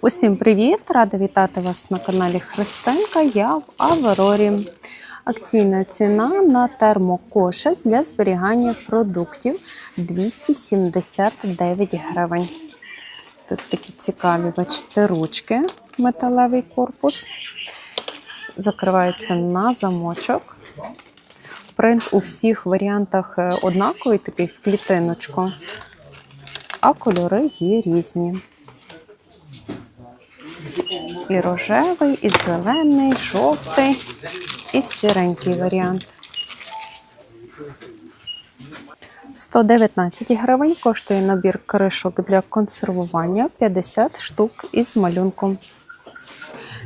Усім привіт! Рада вітати вас на каналі Христинка. Я в Аврорі. Акційна ціна на термокошик для зберігання продуктів 279 гривень. Тут такі цікаві, бачите, ручки, металевий корпус. Закривається на замочок. Принт у всіх варіантах е, однаковий, такий в клітиночку, а кольори є різні. І рожевий, і зелений, жовтий, і сіренький варіант. 119 гривень коштує набір кришок для консервування 50 штук із малюнком.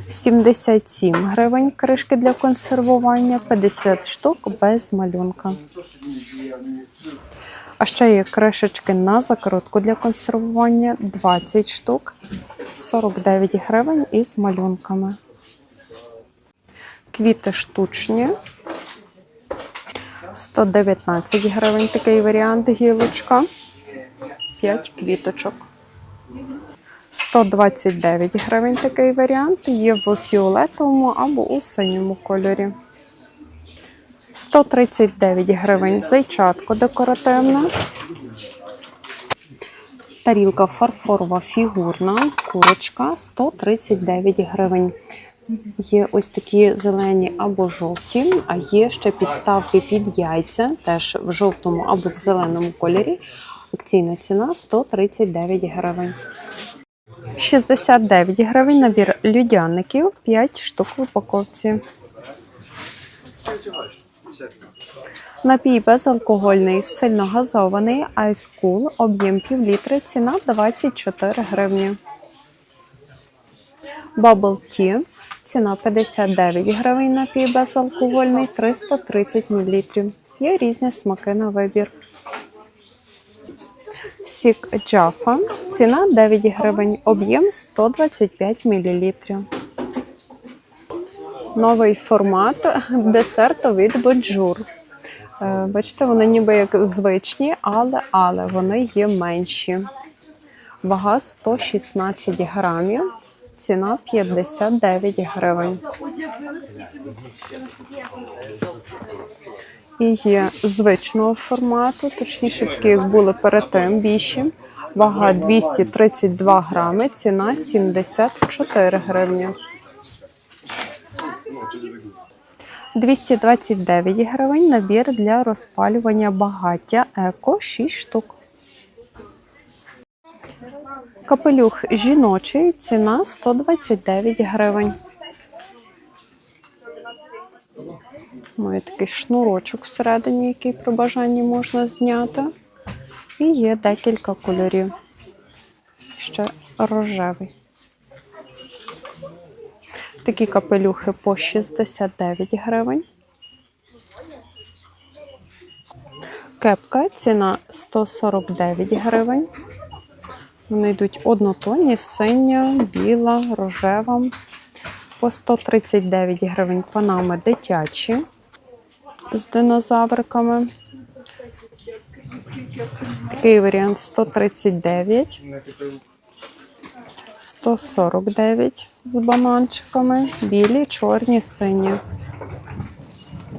77 гривень кришки для консервування 50 штук без малюнка. А ще є кришечки на закрутку для консервування 20 штук 49 гривень із малюнками. Квіти штучні. 119 гривень такий варіант гілочка. 5 квіточок. 129 гривень такий варіант. Є в фіолетовому або у синьому кольорі. 139 гривень зайчатко декоративне. Тарілка фарфорова фігурна, курочка 139 гривень. Є ось такі зелені або жовті, а є ще підставки під яйця, теж в жовтому або в зеленому кольорі. Акційна ціна 139 гривень. 69 гривень набір людяників, 5 штук в упаковці. Напій безалкогольний, сильно газований, Ice Cool, об'єм півлітри, ціна 24 гривні. Bubble Tea, ціна 59 гривень, напій безалкогольний, 330 мл. Є різні смаки на вибір. Сік Джафа, ціна 9 гривень, об'єм 125 мл. Новий формат десерту від Боджур. Е, Бачите, вони ніби як звичні, але, але вони є менші. Вага 116 грамів, ціна 59 гривень. І є звичного формату, точніше, такі як були перед тим більші. Вага 232 грами, ціна 74 гривні. 229 гривень набір для розпалювання багаття еко 6 штук. Капелюх жіночий, ціна 129 гривень. Має такий шнурочок всередині, який при бажанні можна зняти. І є декілька кольорів. Ще рожевий. Такі капелюхи по 69 гривень. Кепка ціна 149 гривень. Вони йдуть однотонні, синя, біла, рожева. По 139 гривень панами дитячі з динозавриками. Такий варіант 139. 149 з бананчиками, білі, чорні, сині.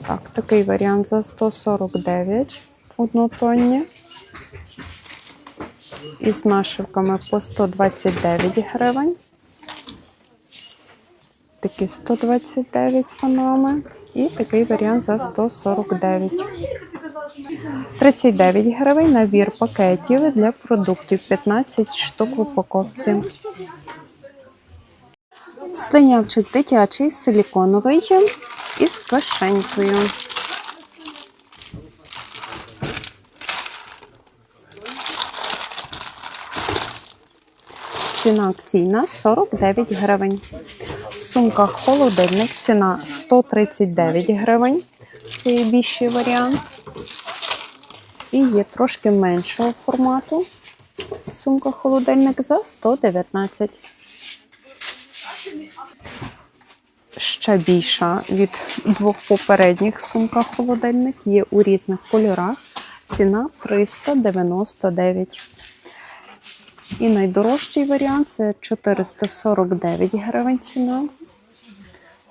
Так, такий варіант за 149 однотонні. Із нашивками по 129 гривень. Такі 129 панами. І такий варіант за 149. 39 гривень набір пакетів для продуктів 15 штук в упаковці. Слинявчик дитячий силіконовий із кишенькою. Ціна акційна 49 гривень. Сумка холодильник, ціна 139 гривень. Це є більший варіант. І є трошки меншого формату. Сумка холодильник за 119. Ще більша від двох попередніх сумка холодильник. Є у різних кольорах. Ціна 399. І найдорожчий варіант це 449 гривень ціна.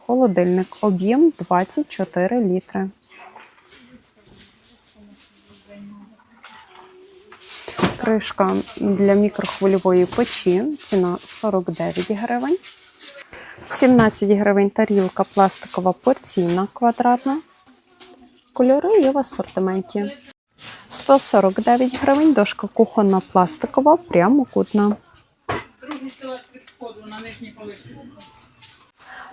Холодильник об'єм 24 літри. Кришка для мікрохвильової печі. Ціна 49 гривень. 17 гривень тарілка пластикова порційна квадратна. Кольори є в асортименті. 149 гривень дошка кухонна пластикова, прямокутна. Другий стелаж від входу на нижній полиці.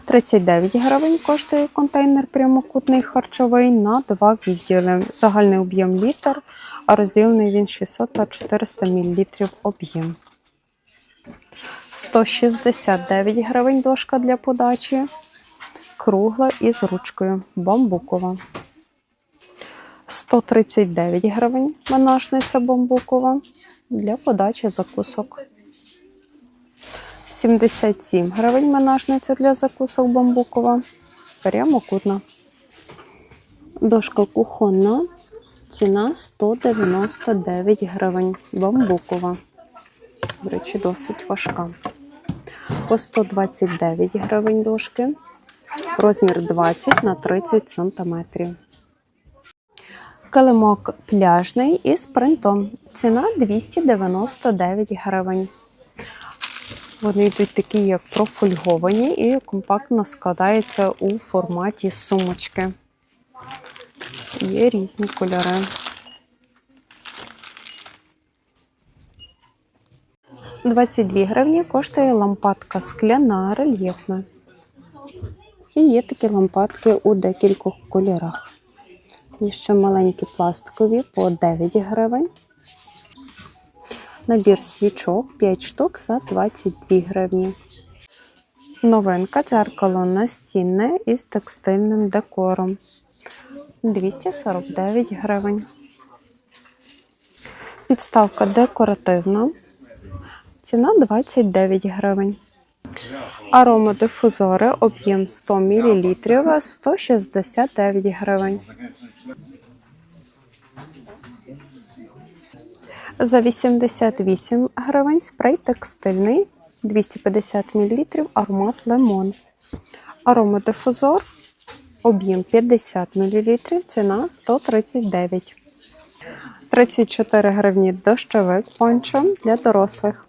39 гривень коштує контейнер прямокутний харчовий на два відділи. Загальний об'єм літр, а розділений він 600 та 400 мл об'єм. 169 гривень дошка для подачі. Кругла із ручкою. Бамбукова. 139 гривень менажниця бамбукова для подачі закусок. 77 гривень менажниця для закусок бамбукова. Прямокутна. Дошка кухонна. Ціна 199 гривень. Бамбукова. До речі, досить важка. По 129 гривень дошки. Розмір 20 на 30 сантиметрів. Килимок пляжний із принтом. Ціна 299 гривень. Вони йдуть такі, як профольговані, і компактно складаються у форматі сумочки. Є різні кольори. «22 гривні коштує лампадка скляна, рельєфна. І є такі лампадки у декількох кольорах. Є ще маленькі пластикові по 9 гривень. Набір свічок 5 штук за 22 гривні. Новинка дзеркало настінне із текстильним декором 249 гривень. Підставка декоративна. Ціна 29 гривень. Аромадифузори об'єм 100 мл 169 гривень. За 88 гривень спрей текстильний 250 мл аромат лимон. Аромадифузор об'єм 50 мл, ціна 139. 34 гривні дощовик пончо для дорослих.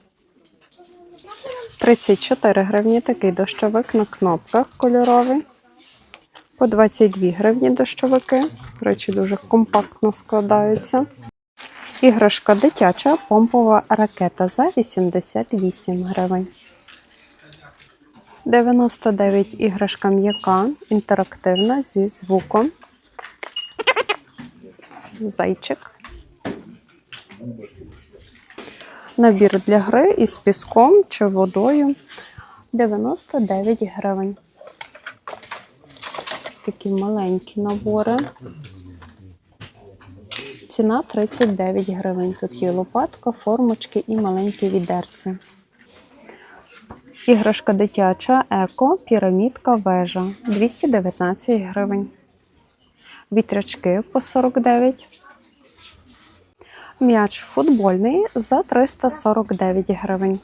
34 гривні такий дощовик на кнопках кольоровий. По 22 гривні дощовики. До речі, дуже компактно складаються. Іграшка дитяча помпова ракета за 88 гривень. 99 іграшка м'яка, інтерактивна зі звуком. Зайчик. Набір для гри із піском чи водою 99 гривень. Такі маленькі набори. Ціна 39 гривень. Тут є лопатка, формочки і маленькі відерці. Іграшка дитяча еко, пірамідка, вежа 219 гривень. Вітрячки по 49. М'яч футбольний за 349 гривень.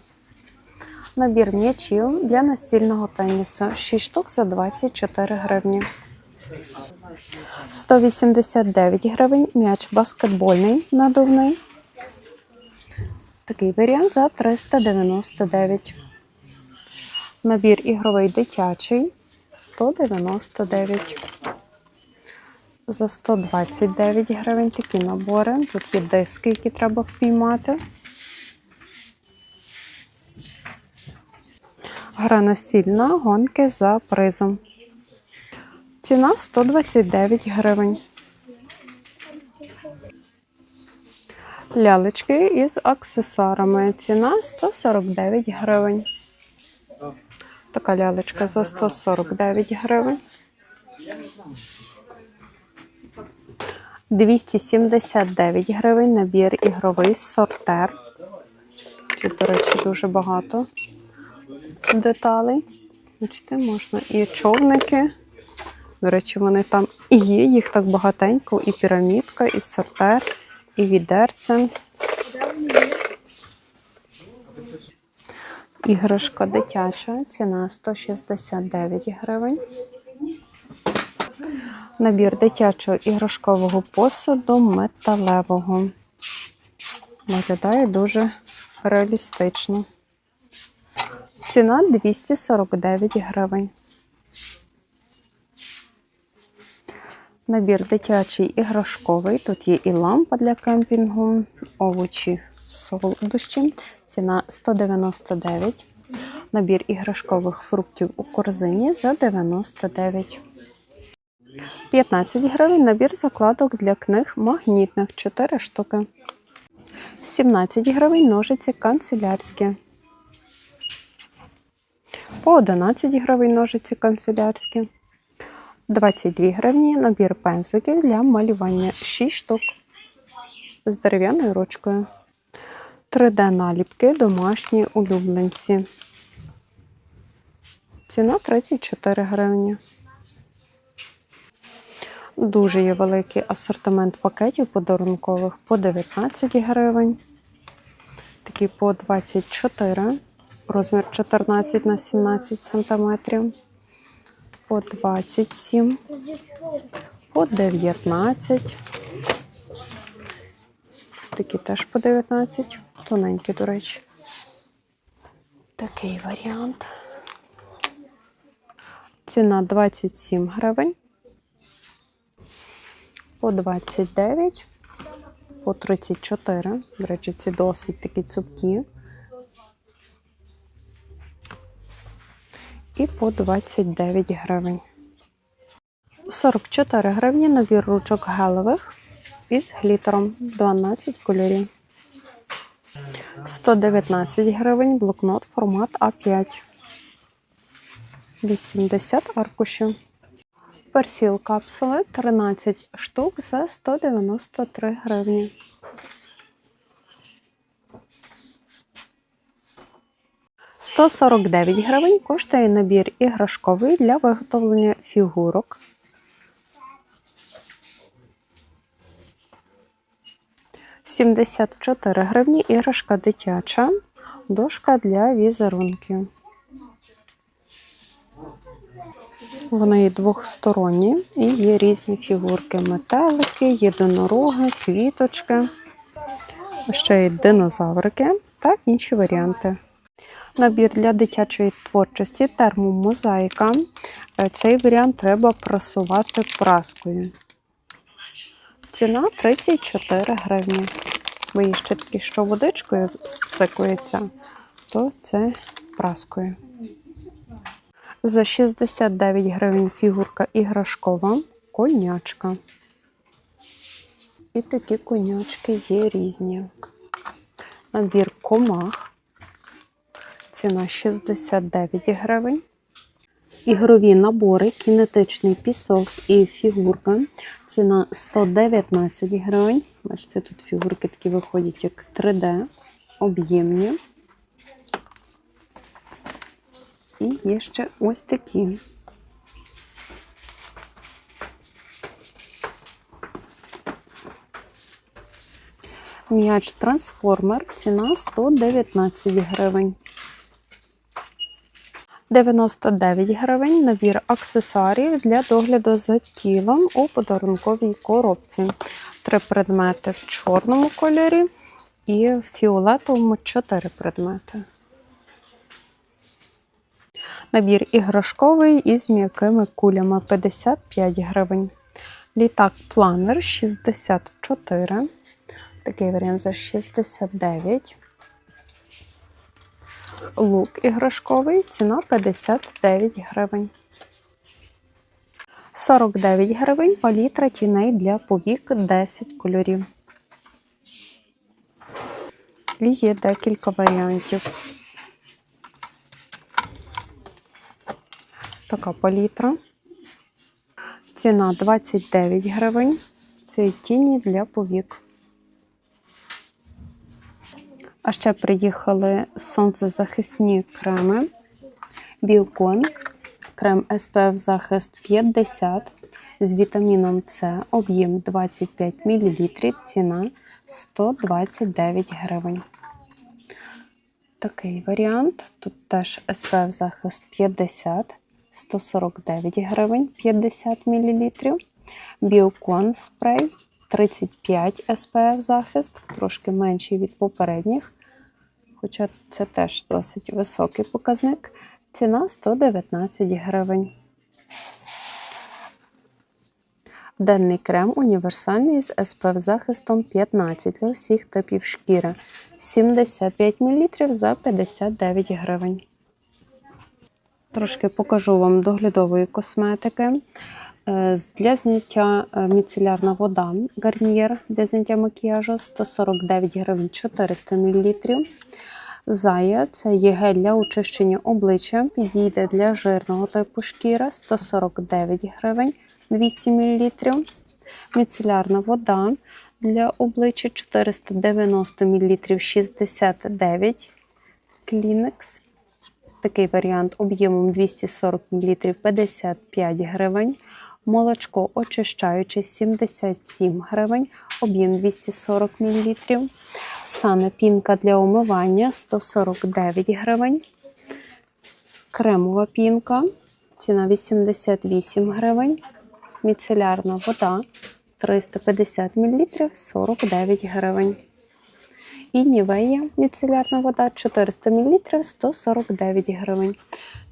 Набір м'ячів для настільного тенісу 6 штук за 24 гривні. 189 гривень м'яч баскетбольний надувний. Такий варіант за 399. Набір ігровий дитячий 199. За 129 гривень такі набори. Тут є диски, які треба впіймати. Гра настільна, гонки за призом. Ціна 129 гривень. Лялечки із аксесуарами. Ціна 149 гривень. Така лялечка за 149 гривень. 279 гривень набір ігровий сортер. Тут, до речі, дуже багато деталей. Бачите, можна і човники. До речі, вони там і є, їх так багатенько, і пірамідка, і сортер, і відерце. Іграшка дитяча, ціна 169 гривень. Набір дитячого іграшкового посуду металевого. Виглядає дуже реалістично. Ціна 249 гривень. Набір дитячий іграшковий. Тут є і лампа для кемпінгу, овочі, солодощі. Ціна 199. Набір іграшкових фруктів у корзині за 99. 15 гривень набір закладок для книг магнітних 4 штуки. 17 гривень ножиці канцелярські. По 11 гривень ножиці канцелярські. 22 гривні набір пензликів для малювання 6 штук з дерев'яною ручкою. 3D-наліпки домашні улюбленці. Ціна 34 гривні. Дуже є великий асортимент пакетів подарункових по 19 гривень. Такі по 24, розмір 14 на 17 сантиметрів. По 27, по 19. Такі теж по 19. Тоненькі, до речі. Такий варіант. Ціна 27 гривень. По 29, по 34. До речі, ці досить такі цупкі. І по 29 гривень. 44 гривні набір ручок гелевих із глітером 12 кольорів. 119 гривень блокнот формат А5. 80 аркушів. Персіл капсули 13 штук за 193 гривні. Сто сорок дев'ять гривень коштує набір іграшковий для виготовлення фігурок. Сімдесят чотири гривні іграшка дитяча, дошка для візерунків. Вони є двохсторонні і є різні фігурки: метелики, єдинороги, квіточки, ще є динозаврики та інші варіанти. Набір для дитячої творчості термомозаїка. Е, Цей варіант треба прасувати праскою. Ціна 34 гривні. Бо є ще такі, що водичкою спсикується, то це праскою. За 69 гривень фігурка іграшкова, конячка. І такі конячки є різні. Набір комах. Ціна 69 гривень. Ігрові набори, кінетичний пісок і фігурка. Ціна 119 гривень. Бачите, тут фігурки такі виходять як 3D, об'ємні. І є ще ось такі. М'яч трансформер. Ціна 119 гривень. 99 гривень набір аксесуарів для догляду за тілом у подарунковій коробці. Три предмети в чорному кольорі і в фіолетовому 4 предмети. Набір іграшковий із м'якими кулями 55 гривень. Літак планер 64. Такий варіант за 69. Лук іграшковий, ціна 59 гривень. 49 гривень палітра тіней для повік 10 кольорів. І є декілька варіантів. Така палітра. Ціна 29 гривень. Це тіні для повік. А ще приїхали сонцезахисні креми. Білкон, крем SPF захист 50 з вітаміном С, об'єм 25 мл, ціна 129 гривень. такий варіант. Тут теж SPF захист 50, 149 гривень 50 мл. Біокон спрей 35 SPF захист, трошки менший від попередніх. Хоча це теж досить високий показник. Ціна 119 гривень. Денний крем універсальний з SPF захистом 15 для всіх типів шкіри. 75 мл за 59 гривень. Трошки покажу вам доглядової косметики. Е, Для зняття е, міцелярна вода гарнієр для зняття макіяжу 149 гривень 400 мл. Зая це є гель для очищення обличчя, підійде для жирного типу шкіри 149 гривень 200 мл. Міцелярна вода для обличчя 490 мл 69 Клінекс. Такий варіант об'ємом 240 мл 55 гривень. Молочко очищаюче 77 гривень, об'єм 240 мл. Сане пінка для умивання 149 гривень. Кремова пінка, ціна 88 гривень. Міцелярна вода 350 мл 49 гривень. І Нівея міцелярна вода 400 мл 149 гривень.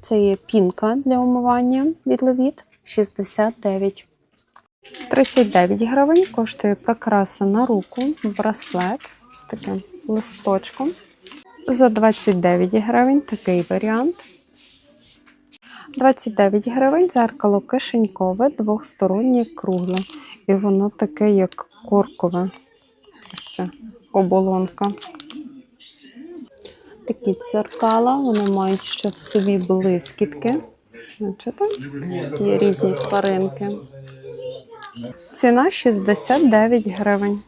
Це є пінка для умивання від Левіт 69. 39 гривень коштує прикраса на руку, браслет з таким листочком. За 29 гривень такий варіант. 29 гривень дзеркало кишенькове, двохстороннє кругле. І воно таке, як коркове. Ось це оболонка. Такі дзеркала, вони мають ще в собі блискітки. Бачите? Є різні тваринки. Ціна 69 гривень.